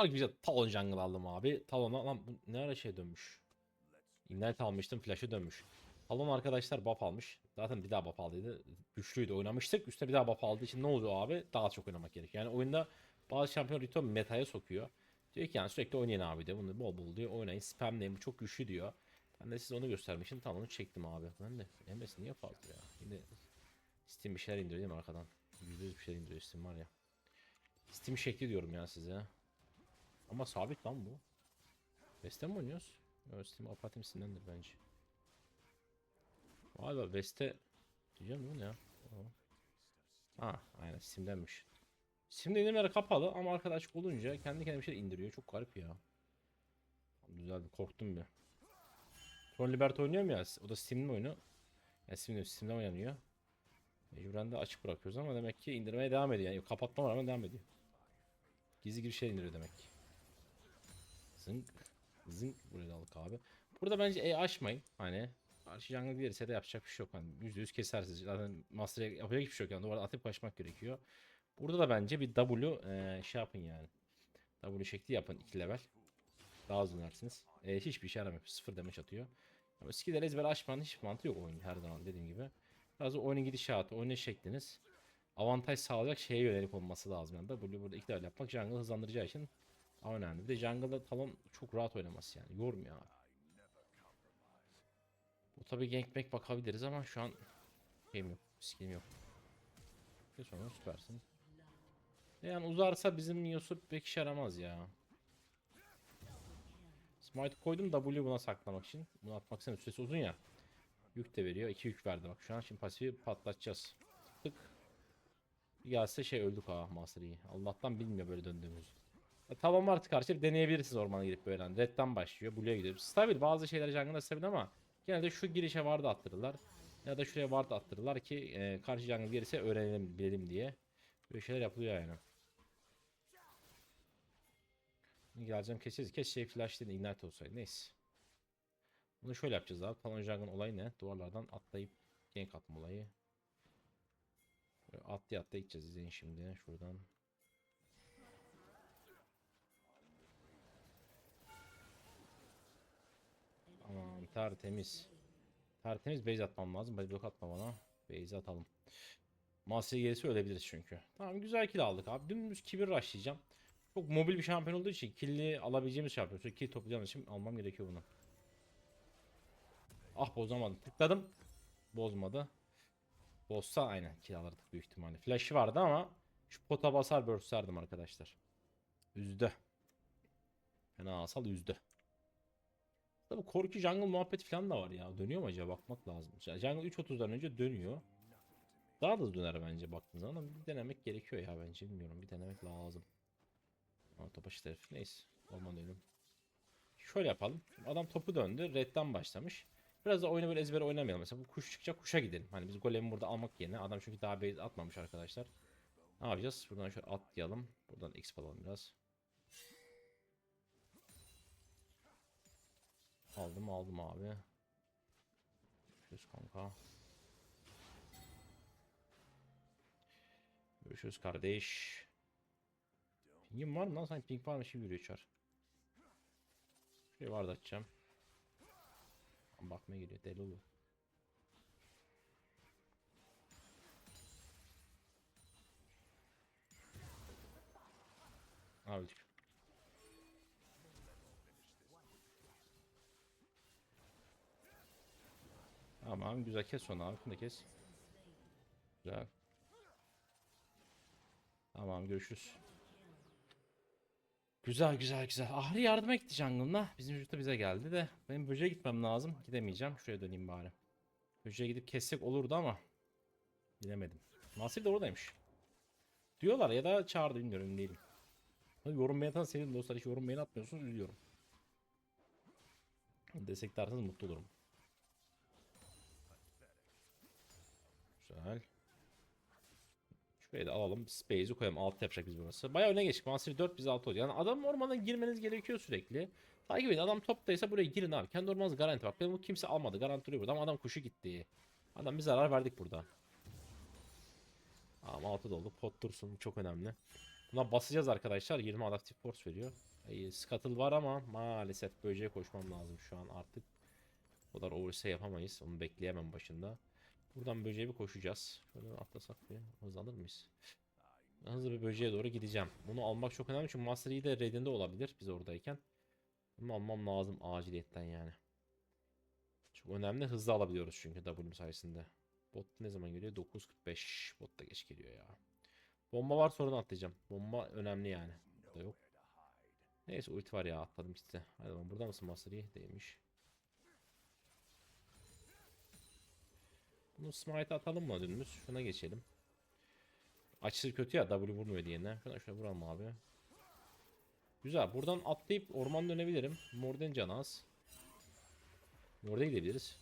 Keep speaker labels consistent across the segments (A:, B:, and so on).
A: Var ki bize Talon jungle aldım abi. Talon'a lan bu ne ara şey dönmüş. Ignite almıştım flash'ı dönmüş. Talon arkadaşlar buff almış. Zaten bir daha buff aldıydı. Güçlüydü oynamıştık. Üstüne bir daha buff aldığı için ne oluyor abi? Daha çok oynamak gerekiyor. Yani oyunda bazı şampiyon Rito metaya sokuyor. Diyor ki yani sürekli oynayın abi de bunu bol bol diyor oynayın spamleyin bu çok güçlü diyor. Ben de size onu göstermek için Talon'u çektim abi. Ben de MS niye fazla ya? Yine Steam bir şeyler indiriyor değil mi arkadan? %100 bir şeyler indiriyor Steam var ya. Steam şekli diyorum ya size. Ama sabit lan bu. Veste mi oynuyoruz? Yok Steam Apatim Steam'dendir bence. Vay be Veste diyeceğim değil mi ya? Ha aynen Steam'denmiş. Steam'de indirimleri kapalı ama arkadaş olunca kendi kendine bir şey indiriyor. Çok garip ya. Güzeldi korktum bir. Tron Liberty oynuyorum ya. O da Steam'in oyunu. Ya Steam'de, Steam'den oynanıyor. Mecburen de açık bırakıyoruz ama demek ki indirmeye devam ediyor. Yani kapatma ama devam ediyor. Gizli gibi şey indiriyor demek ki. Zınk. Zınk buraya aldık abi. Burada bence E açmayın. Hani karşı jungle gelirse de yapacak bir şey yok. Hani %100 kesersiniz. Zaten master'e yapacak hiçbir şey yok. Yani duvarda atıp kaçmak gerekiyor. Burada da bence bir W e, şey yapın yani. W şekli yapın 2 level. Daha hızlı dönersiniz. E, hiçbir işe yaramıyor. Sıfır damage atıyor. Ama skill'leri ezber açmanın hiçbir mantığı yok oyun her zaman dediğim gibi. Biraz da oyunun gidişatı, oyun şekliniz avantaj sağlayacak şeye yönelik olması lazım. Yani W burada iki level yapmak jungle hızlandıracağı için önemli. Bir de jungle'da talon çok rahat oynaması yani. Yormuyor abi. Bu tabi gangbang bakabiliriz ama şu an şeyim yok. Skillim yok. Ve sonra süpersin. Yani uzarsa bizim Yusuf pek işe yaramaz ya. Smite koydum W buna saklamak için. Bunu atmak için süresi uzun ya. Yük de veriyor. 2 yük verdi bak şu an. Şimdi pasifi patlatacağız. Tık. Bir gelse şey öldük ha Master. Allah'tan bilmiyor böyle döndüğümüzü. E, tamam artık karşı deneyebilirsiniz ormana gidip böyle. Yani. Red'den başlıyor. Blue'ya gidiyor. Stabil bazı şeyler jungle'da stabil ama genelde şu girişe ward attırırlar. Ya da şuraya ward attırırlar ki e, karşı jungle gelirse öğrenelim bilelim diye. Böyle şeyler yapılıyor yani. Geleceğim keseceğiz. Kes şey flash ignite olsaydı. Neyse. Bunu şöyle yapacağız abi. Talon Jungle olayı ne? Duvarlardan atlayıp gank atma olayı. Böyle atlaya atlaya gideceğiz izleyin şimdi. Şuradan. Tertemiz. Tertemiz base atmam lazım. Base block atma bana. Base atalım. Master'e gelirse ölebiliriz çünkü. Tamam güzel kill aldık abi. Dümdüz kibir rushlayacağım. Çok mobil bir şampiyon olduğu için kill'i alabileceğimiz şampiyon. Çünkü kill toplayacağımız için almam gerekiyor bunu. Ah bozamadım. Tıkladım. Bozmadı. Bozsa aynen kill alırdık büyük ihtimalle. Flash'ı vardı ama şu pota basar burst'lerdim arkadaşlar. Üzdü. Fena asal üzdü. Tabi korku jungle muhabbeti falan da var ya. Dönüyor mu acaba bakmak lazım. Yani jungle 3.30'dan önce dönüyor. Daha da döner bence baktığınız zaman ama bir denemek gerekiyor ya bence bilmiyorum. Bir denemek lazım. Ama topaşı herif. Neyse. Olmadı diyelim. Şöyle yapalım. Adam topu döndü. Red'den başlamış. Biraz da oyunu böyle ezbere oynamayalım. Mesela bu kuş çıkacak kuşa gidelim. Hani biz golemi burada almak yerine adam çünkü daha base atmamış arkadaşlar. Ne yapacağız? Buradan şöyle atlayalım. Buradan X alalım biraz. Aldım aldım abi. Görüşürüz kanka. Görüşürüz kardeş. Pingin var mı lan? Sanki ping varmış gibi yürüyor çar. Şuraya vardı açacağım. Bakmaya geliyor deli oluyor. Abi Tamam güzel kes onu abi. Bunu kes. Güzel. Tamam görüşürüz. Güzel güzel güzel. Ahri yardıma gitti jungle'ına. Bizim çocuk bize geldi de. Benim böceğe gitmem lazım. Gidemeyeceğim. Şuraya döneyim bari. Böceğe gidip kessek olurdu ama. Gidemedim. Nasıl da oradaymış. Diyorlar ya da çağırdı bilmiyorum emin değilim. Yorum beğeni atan senin dostlar hiç yorum beğeni atmıyorsunuz üzülüyorum. Destek atarsanız mutlu olurum. Güzel. Şurayı da alalım. Space'i koyalım. Alt yapacak biz burası. Bayağı öne geçtik. Master 4 biz 6 oluyor. Yani adam ormana girmeniz gerekiyor sürekli. Takip edin. Adam toptaysa buraya girin abi. Kendi ormanınız garanti. Bak benim bu kimse almadı. Garanti duruyor burada. Ama adam kuşu gitti. Adam bir zarar verdik burada. Ama altı doldu. Pot dursun. Çok önemli. Buna basacağız arkadaşlar. 20 adaptif force veriyor. İyi, Scuttle var ama maalesef böceğe koşmam lazım şu an artık. O kadar overstay yapamayız. Onu bekleyemem başında. Buradan böceğe bir koşacağız. Şöyle atlasak bir hızlanır mıyız? Hızlı bir böceğe doğru gideceğim. Bunu almak çok önemli çünkü Master Yi de raid'inde olabilir biz oradayken. Bunu almam lazım aciliyetten yani. Çok önemli hızlı alabiliyoruz çünkü W'm sayesinde. Bot ne zaman geliyor? 9.45. Bot da geç geliyor ya. Bomba var sorun atlayacağım. Bomba önemli yani. Da yok. Neyse ulti var ya atladım işte. Hadi bakalım burada mısın Master Yi? Değilmiş. Bunu smite atalım mı dümdüz? Şuna geçelim. Açısı kötü ya W vurmuyor diyene. Şuna şöyle vuralım abi. Güzel. Buradan atlayıp orman dönebilirim. Morden canı az. Morde gidebiliriz.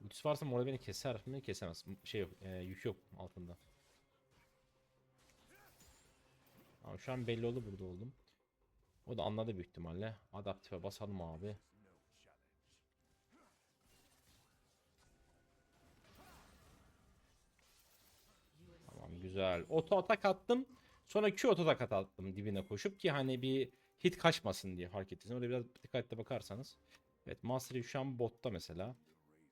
A: Ultisi varsa Morde beni keser mi? Kesemez. Şey yok. e, yük yok altında. Abi şu an belli oldu burada oldum. O da anladı büyük ihtimalle. Adaptife basalım abi. Güzel. Oto atak attım. Sonra Q oto atak attım dibine koşup ki hani bir hit kaçmasın diye fark ettiniz. Orada biraz dikkatli bakarsanız. Evet Master şu an botta mesela.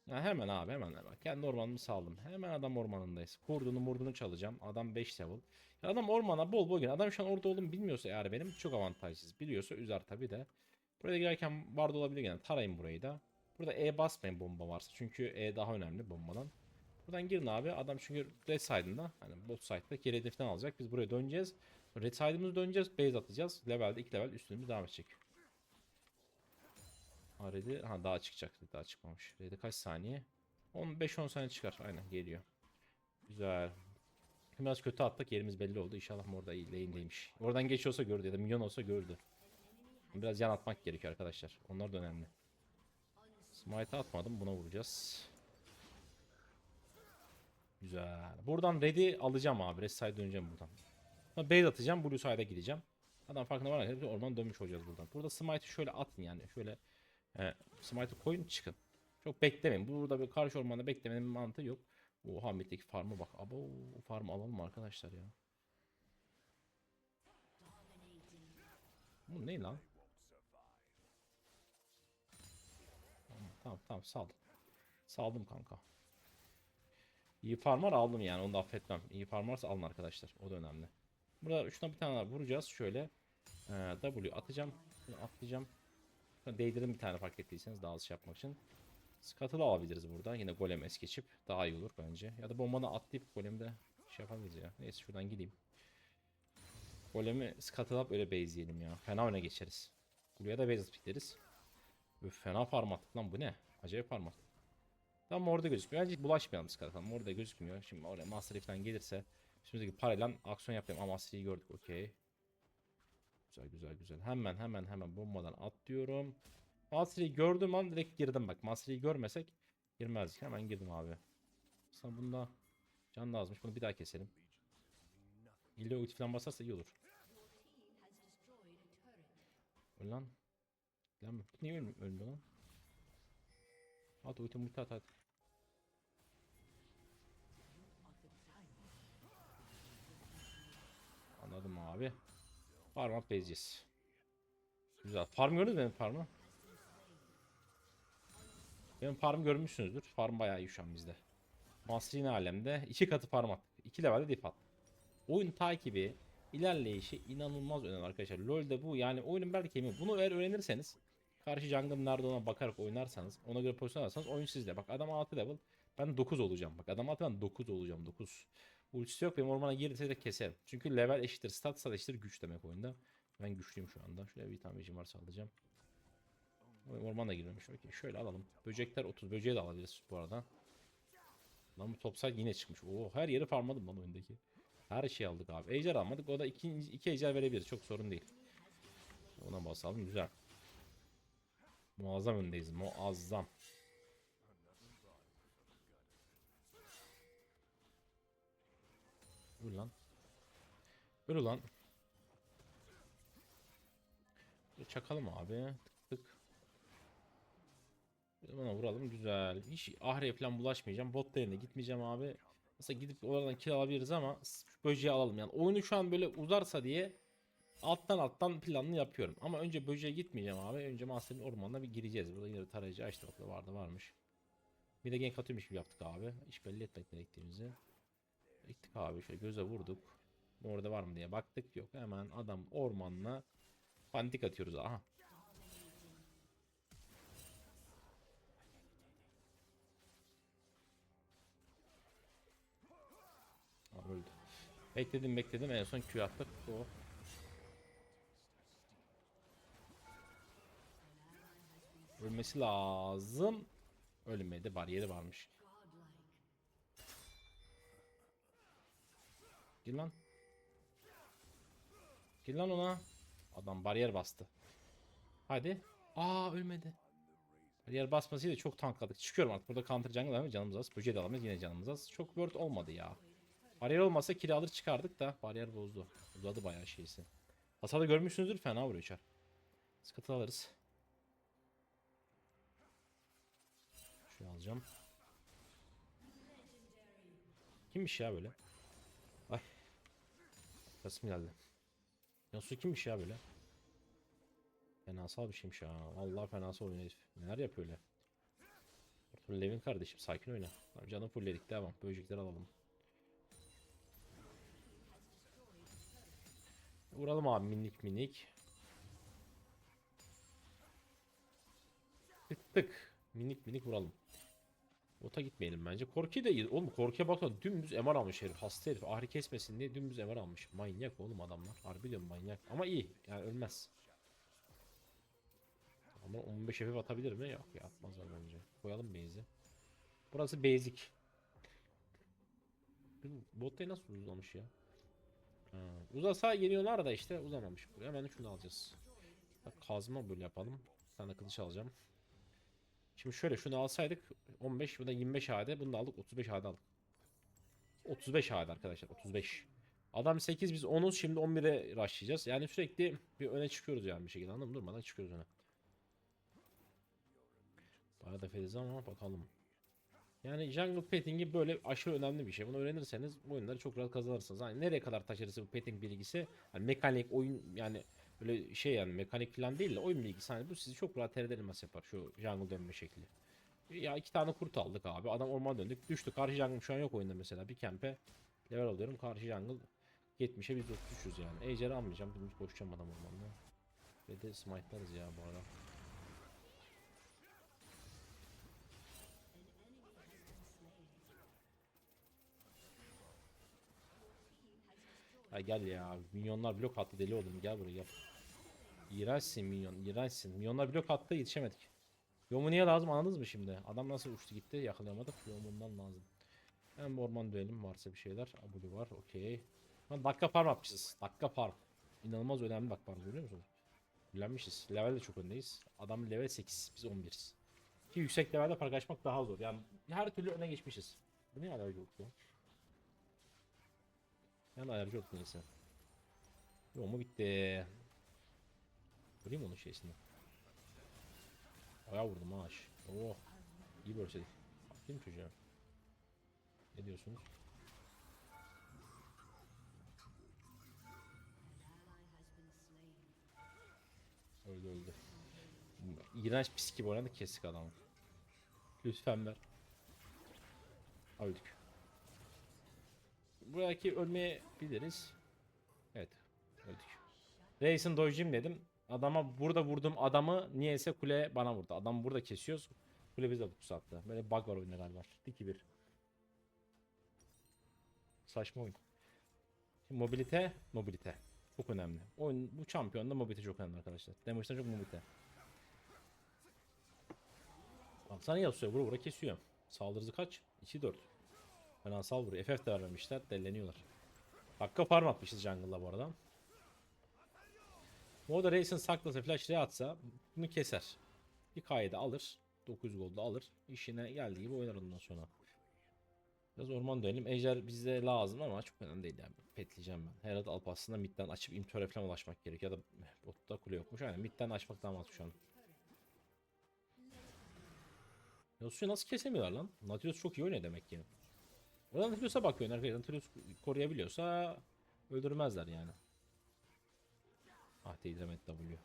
A: Ya hemen abi hemen hemen. Kendi ormanımı saldım. Hemen adam ormanındayız. Kurdunu murdunu çalacağım. Adam 5 level. Ya adam ormana bol bol geliyor. Adam şu an orada olduğumu bilmiyorsa eğer benim çok avantajsız. Biliyorsa üzer tabi de. Buraya girerken barda olabilir gene. Tarayın burayı da. Burada E basmayın bomba varsa. Çünkü E daha önemli bombadan. Buradan girin abi. Adam çünkü red side'ında. Hani bot side'da geri hedeften alacak. Biz buraya döneceğiz. Red side'ımızı döneceğiz. Base atacağız. Levelde 2 level üstünümüz devam edecek. Ha red'i ha daha çıkacak. Daha çıkmamış. Red'i kaç saniye? 15-10 saniye çıkar. Aynen geliyor. Güzel. Biraz kötü attık. Yerimiz belli oldu. İnşallah orada iyi lane'deymiş. Oradan geç olsa gördü ya da milyon olsa gördü. Biraz yan atmak gerekiyor arkadaşlar. Onlar da önemli. Smite atmadım. Buna vuracağız. Güzel. Buradan ready alacağım abi. Red side döneceğim buradan. Sonra base atacağım. Blue side'a gideceğim. Adam farkında var. ya, Orman dönmüş olacağız buradan. Burada smite'ı şöyle atın yani. Şöyle e, smite'ı koyun çıkın. Çok beklemeyin. Burada bir karşı ormanda beklemenin bir mantığı yok. Oha middeki farm'a bak. Abo farm alalım arkadaşlar ya. Bu ne lan? Tamam tamam, saldım. Saldım kanka. İyi farmlar aldım yani onu da affetmem. İyi farm varsa alın arkadaşlar. O da önemli. Burada şuna bir tane vuracağız. Şöyle ee, W atacağım. Şunu atlayacağım. Şuna bir tane fark ettiyseniz daha hızlı şey yapmak için. Scuttle'ı alabiliriz burada. Yine golem es geçip daha iyi olur bence. Ya da bombanı atlayıp golemi de şey yapabiliriz ya. Neyse şuradan gideyim. Golemi scuttle up öyle base'leyelim ya. Fena öne geçeriz. Buraya da base gideriz. Üf, fena farm attık lan bu ne? Acayip farm attık. Tam orada gözükmüyor. Bence bulaşmayalım scuttle'dan. Orada gözükmüyor. Şimdi oraya Master falan gelirse Şimdiki parayla aksiyon yapayım. Ama Master Yi'yi gördük. Okey. Güzel güzel güzel. Hemen hemen hemen bombadan atlıyorum. Master Yi'yi gördüğüm an direkt girdim bak. Master Yi'yi görmesek girmezdik. Hemen girdim abi. Aslında bunda can lazımmış. Bunu bir daha keselim. İlle ulti falan basarsa iyi olur. Öl lan. Lan niye ölmüyor, lan? At ulti multi at at. Anladım abi. Farm up bezeceğiz. Güzel. Farm gördünüz benim farmı? Benim farm görmüşsünüzdür. Farm bayağı iyi şu an bizde. Master yine alemde. iki katı farm attık. İki levelde dip attık. Oyun takibi, ilerleyişi inanılmaz önemli arkadaşlar. LoL'de bu yani oyunun belki mi? Bunu eğer öğrenirseniz karşı jungle nerede ona bakarak oynarsanız ona göre pozisyon alırsanız oyun sizde. Bak adam 6 level ben 9 olacağım. Bak adam 6 ben 9 olacağım 9. Ultisi yok benim ormana girdi de keserim. Çünkü level eşittir stat stat eşittir güç demek oyunda. Ben güçlüyüm şu anda. Şöyle bir tane becim varsa alacağım. Ormana girmemiş. Okey şöyle alalım. Böcekler 30. Böceği de alabiliriz bu arada. Lan bu topside yine çıkmış. Oo her yeri farmladım lan oyundaki. Her şeyi aldık abi. Ejder almadık. O da iki, iki ejder verebiliriz. Çok sorun değil. Ona basalım. Güzel. Muazzam öndeyiz. Muazzam. Dur lan. Dur lan. Çakalım abi. Tık tık. Buna vuralım güzel. Hiç Ahre'ye falan bulaşmayacağım. Bot yerine gitmeyeceğim abi. Mesela gidip oradan kill alabiliriz ama böceği alalım. Yani oyunu şu an böyle uzarsa diye alttan alttan planını yapıyorum. Ama önce böceğe gitmeyeceğim abi. Önce Master'ın ormanına bir gireceğiz. Burada yine tarayıcı açtı. Bak vardı varmış. Bir de gank atıyormuş gibi yaptık abi. Hiç belli etmedik nereye Gittik abi şöyle göze vurduk. Orada var mı diye baktık yok. Hemen adam ormanına pandik atıyoruz. Aha. Aa, öldü. Bekledim bekledim en son Q attık. O. Ölmesi lazım. Ölmedi. Bariyeri varmış. Gir lan. Gir lan ona. Adam bariyer bastı. Hadi. Aa ölmedi. Bariyer basmasıyla çok tankladık. Çıkıyorum artık. Burada counter jungle ama canımız az. Böceği de alamayız. Yine canımız az. Çok word olmadı ya. Bariyer olmasa kill alır çıkardık da bariyer bozdu. Uzadı bayağı şeysi. Hasarda görmüşsünüzdür fena vuruyor çar. Sıkıntı alırız. Şunu alacağım. Kimmiş ya böyle? Kasım geldi. Yasuo kimmiş ya böyle? Fenasal bir şeymiş ha. Allah fenasal oynuyor herif. Neler yapıyor öyle? Arthur Levin kardeşim sakin oyna. Tamam, canı fullledik devam. Böcekleri alalım. Vuralım abi minik minik. Tık tık. Minik minik vuralım. Ota gitmeyelim bence. Korki de iyi. Oğlum Korki'ye baksana dümdüz MR almış herif. Hasta herif. Ahri kesmesin diye dümdüz MR almış. Manyak oğlum adamlar. Harbi diyorum manyak. Ama iyi. Yani ölmez. Ama 15 FF atabilir mi? Yok ya atmazlar bence. Koyalım base'i. Burası basic. Bottayı nasıl uzamış ya? Ha, uzasa yeniyorlar da işte uzamamış. Buraya hemen şunu alacağız. Kazma böyle yapalım. Bir tane kılıç alacağım. Şimdi şöyle şunu alsaydık 15 bu da 25 AD bunu aldık 35 AD aldık. 35 AD arkadaşlar 35. Adam 8 biz 10'uz şimdi 11'e rushlayacağız. Yani sürekli bir öne çıkıyoruz yani bir şekilde anladın mı? Durmadan çıkıyoruz öne. Bayağı da feriz ama bakalım. Yani jungle petting'i böyle aşırı önemli bir şey. Bunu öğrenirseniz oyunları çok rahat kazanırsınız. Hani nereye kadar taşırsa bu petting bilgisi, hani mekanik oyun yani öyle şey yani mekanik falan değil de oyun bilgisi hani bu sizi çok rahat terdelmez yapar şu jungle dönme şekli. Ya iki tane kurt aldık abi. Adam ormana döndük. Düştü. Karşı jungle şu an yok oyunda mesela. Bir kempe level alıyorum. Karşı jungle 70'e biz 33'üz yani. Ejder'i almayacağım. Dümdüz koşacağım adam ormanda. Ve de smite'larız ya bu ara. Gel ya. Minyonlar blok attı deli oldum. Gel buraya gel. İğrençsin minyon. İğrençsin. Minyonlar blok attı yetişemedik. Yomu niye lazım anladınız mı şimdi? Adam nasıl uçtu gitti yakalayamadık. Yomundan lazım. Hem orman dönelim varsa bir şeyler. Abuli var okey. Lan dakika farm yapmışız. Dakika farm. İnanılmaz önemli bak farm görüyor musunuz? Bilenmişiz. Level de çok öndeyiz. Adam level 8. Biz 11'iz. Ki yüksek levelde fark açmak daha zor. Yani her türlü öne geçmişiz. Bu ne oldu ya? Yani alerji oldu neyse. Yomu bitti. Vurayım onun şeysini. Ayağa vurdum ha aş. Oh. İyi bölsedik. Bakayım çocuğa. Ne diyorsunuz? Öldü öldü. İğrenç pis gibi oynadık kestik adamı. Lütfen ver. Öldük. Belki ölmeyebiliriz. Evet. Öldük. Reis'in dojim dedim. Adama burada vurdum adamı niyeyse kule bana vurdu. Adam burada kesiyoruz. Kule bize tutsa attı. Böyle bug var oyunda galiba. 2-1. Saçma oyun. Şimdi mobilite, mobilite. Çok önemli. Oyun bu şampiyonda mobilite çok önemli arkadaşlar. Damage'dan çok mobilite. Baksana Yasuo'ya vura vura kesiyor. Saldırısı kaç? 2-4. Fena sal vuruyor. FF de vermemişler. Delleniyorlar. Dakika farm atmışız jungle'la bu arada. Orada Rayson saklasa flash atsa bunu keser. Bir kaydı alır. 900 gold'u alır. İşine geldiği gibi oynar ondan sonra. Biraz orman dönelim. Ejder bize lazım ama çok önemli değil yani. Petleyeceğim ben. Herald Alp aslında midden açıp imtöre falan ulaşmak gerekiyor. Ya da botta kule yokmuş. Aynen midden açmak daha mantıklı şu an. Yasuo'yu nasıl kesemiyorlar lan? Nautilus çok iyi oynuyor demek ki. Oradan Nautilus'a bakıyorsun arkadaşlar. Nautilus koruyabiliyorsa öldürmezler yani. Ah Deidremet W.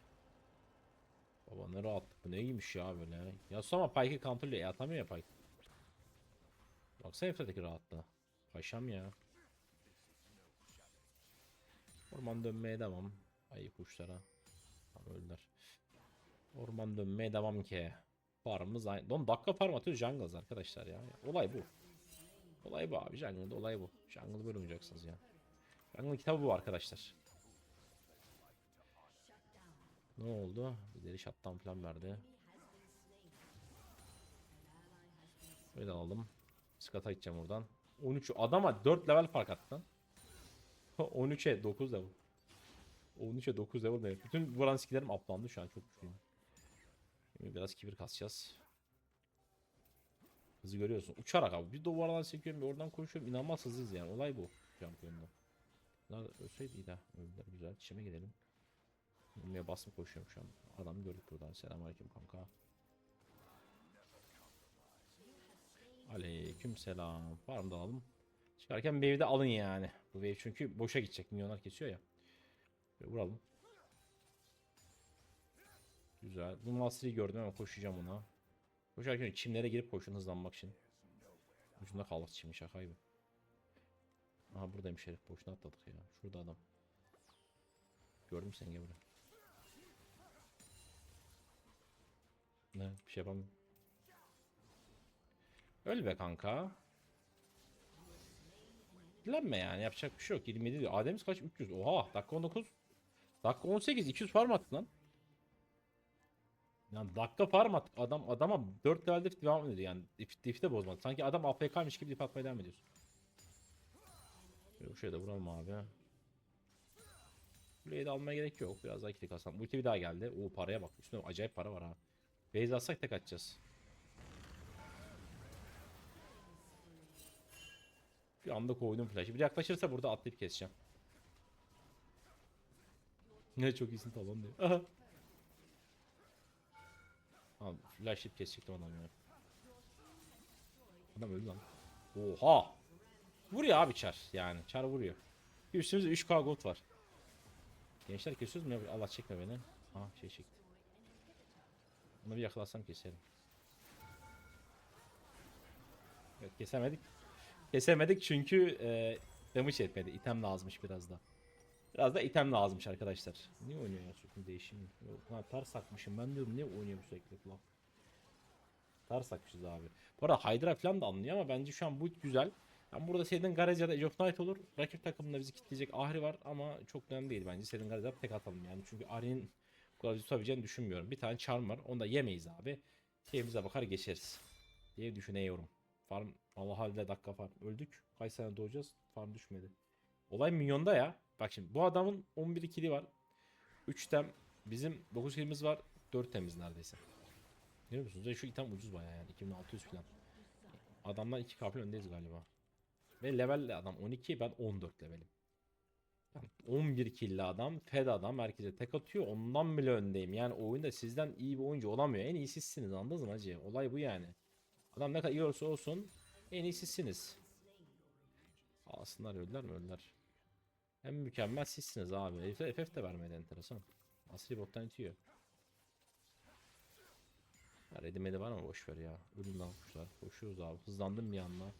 A: Baba ne rahatlık bu neymiş ya böyle. Ya ama Pike'ı counterlıyor. E atamıyor ya Pike. Baksana Efra'daki rahatlığa. Paşam ya. Orman dönmeye devam. Ayı kuşlara. Tamam öldüler. Orman dönmeye devam ki. Farmımız aynı. Don dakika farm atıyor jungles arkadaşlar ya. Olay bu. Olay bu abi. Jungle'da olay bu. Jungle böyle oynayacaksınız ya. Jungle kitabı bu arkadaşlar. Ne oldu? İleri shutdown falan verdi. Böyle aldım. Skata gideceğim oradan. 13 adama 4 level fark attı. lan. 13'e 9 level. 13'e 9 level ne? Bütün vuran skillerim uplandı şu an çok. Şimdi biraz kibir kasacağız. Hızı görüyorsun. Uçarak abi. Bir duvardan sekiyorum bir oradan koşuyorum. İnanılmaz hızlıyız yani. Olay bu. Şampiyonda. Bunlar ölseydi iyi de. Öldüler güzel. Çime gidelim. Vurmaya basıp koşuyorum şu an. Adamı gördük buradan. Selamünaleyküm kanka. Aleyküm selam. Farm da alalım. Çıkarken wave'i de alın yani. Bu wave çünkü boşa gidecek. Milyonlar kesiyor ya. Böyle vuralım. Güzel. Bu mastery'i gördüm ama koşacağım ona. Koşarken çimlere girip koşun hızlanmak için. Ucunda kaldık çimin şaka gibi. Aha buradaymış herif. Boşuna atladık ya. Şurada adam. Gördüm seni gel buraya. Ne? Bir şey yapamıyorum. Öl be kanka. Dilenme yani yapacak bir şey yok. 27 diyor. Ademiz kaç? 300. Oha dakika 19. Dakika 18 200 farm lan. Yani dakika farm at. Adam adama 4 levelde dip devam ediyor yani. Dip, dip de bozmadı. Sanki adam AFK'ymış gibi dip atmaya devam ediyorsun. Şöyle bu şöyle de vuralım abi. Kuleyi de almaya gerek yok. Biraz daha kilik alsam. Ulti bir daha geldi. Oo paraya bak. Üstüne acayip para var ha. Base atsak tek atacağız. Bir anda koydum flash'ı. Bir yaklaşırsa burada atlayıp keseceğim. Ne çok iyisin talon diyor. Tamam flash'layıp kesecektim adamı ya. Adam öldü lan. Oha. Vuruyor abi çar yani. Çar vuruyor. Üstümüzde 3k gold var. Gençler kesiyoruz mu? Allah çekme beni. Ha şey çekti. Bunu bir yakalasam keserim. Evet kesemedik. Kesemedik çünkü e, damage etmedi. İtem lazımmış biraz da. Biraz da item lazımmış arkadaşlar. Niye oynuyor ya sürekli değişim? Yok, ha, ters takmışım ben diyorum niye oynuyor bu sürekli kulak. Ters takmışız abi. Bu arada Hydra falan da anlıyor ama bence şu an bu güzel. Yani burada Sedin Garaj ya da Age of Night olur. Rakip takımında bizi kitleyecek Ahri var ama çok önemli değil bence. Sedin Garaj'a tek atalım yani. Çünkü Ahri'nin bu kadar tutabileceğini düşünmüyorum. Bir tane charm var. Onu da yemeyiz abi. Keyfimize bakar geçeriz. Diye düşünüyorum. Farm Allah halde dakika farm. Öldük. Kaç sene doğacağız? Farm düşmedi. Olay milyonda ya. Bak şimdi bu adamın 11 kili var. 3 tem. Bizim 9 kilimiz var. 4 temiz neredeyse. Görüyor musunuz? Şu item ucuz bayağı yani. 2600 falan. Adamdan 2 kapil öndeyiz galiba. Ve level adam 12 ben 14 levelim. Yani 11 killi adam, fed adam herkese tek atıyor. Ondan bile öndeyim. Yani oyunda sizden iyi bir oyuncu olamıyor. En iyi sizsiniz anladınız mı hacı? Olay bu yani. Adam ne kadar iyi olursa olsun en iyi sizsiniz. Alsınlar öldüler mi öldüler. En mükemmel sizsiniz abi. Herifler FF de vermedi enteresan. Asri bottan itiyor. Redimedi var ama boşver ya. Ölüm lan kuşlar. Koşuyoruz abi. Hızlandım bir anda.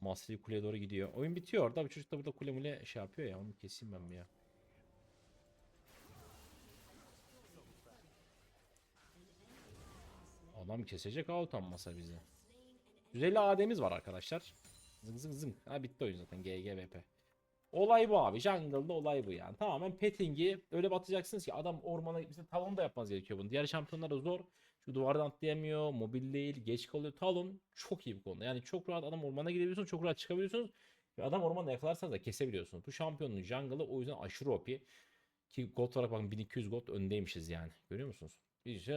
A: Masri kuleye doğru gidiyor. Oyun bitiyor orada. Bu çocuk da burada kule mule şey yapıyor ya. Onu keseyim ben bir ya. Adam kesecek ha utanmasa bizi. 150 AD'miz var arkadaşlar. Zıng zıng zıng. Ha bitti oyun zaten GGVP. Olay bu abi. Jungle'da olay bu yani. Tamamen petting'i öyle batacaksınız ki adam ormana gitmesi talon da yapmanız gerekiyor bunu. Diğer şampiyonlar da zor. Şu duvardan atlayamıyor. Mobil değil. Geç kalıyor. Talon çok iyi bu konuda. Yani çok rahat adam ormana gidebiliyorsunuz. Çok rahat çıkabiliyorsunuz. Ve adam ormanda yakalarsanız da kesebiliyorsunuz. Bu şampiyonun jungle'ı o yüzden aşırı OP. Ki gold olarak bakın 1200 gold öndeymişiz yani. Görüyor musunuz? Bir şey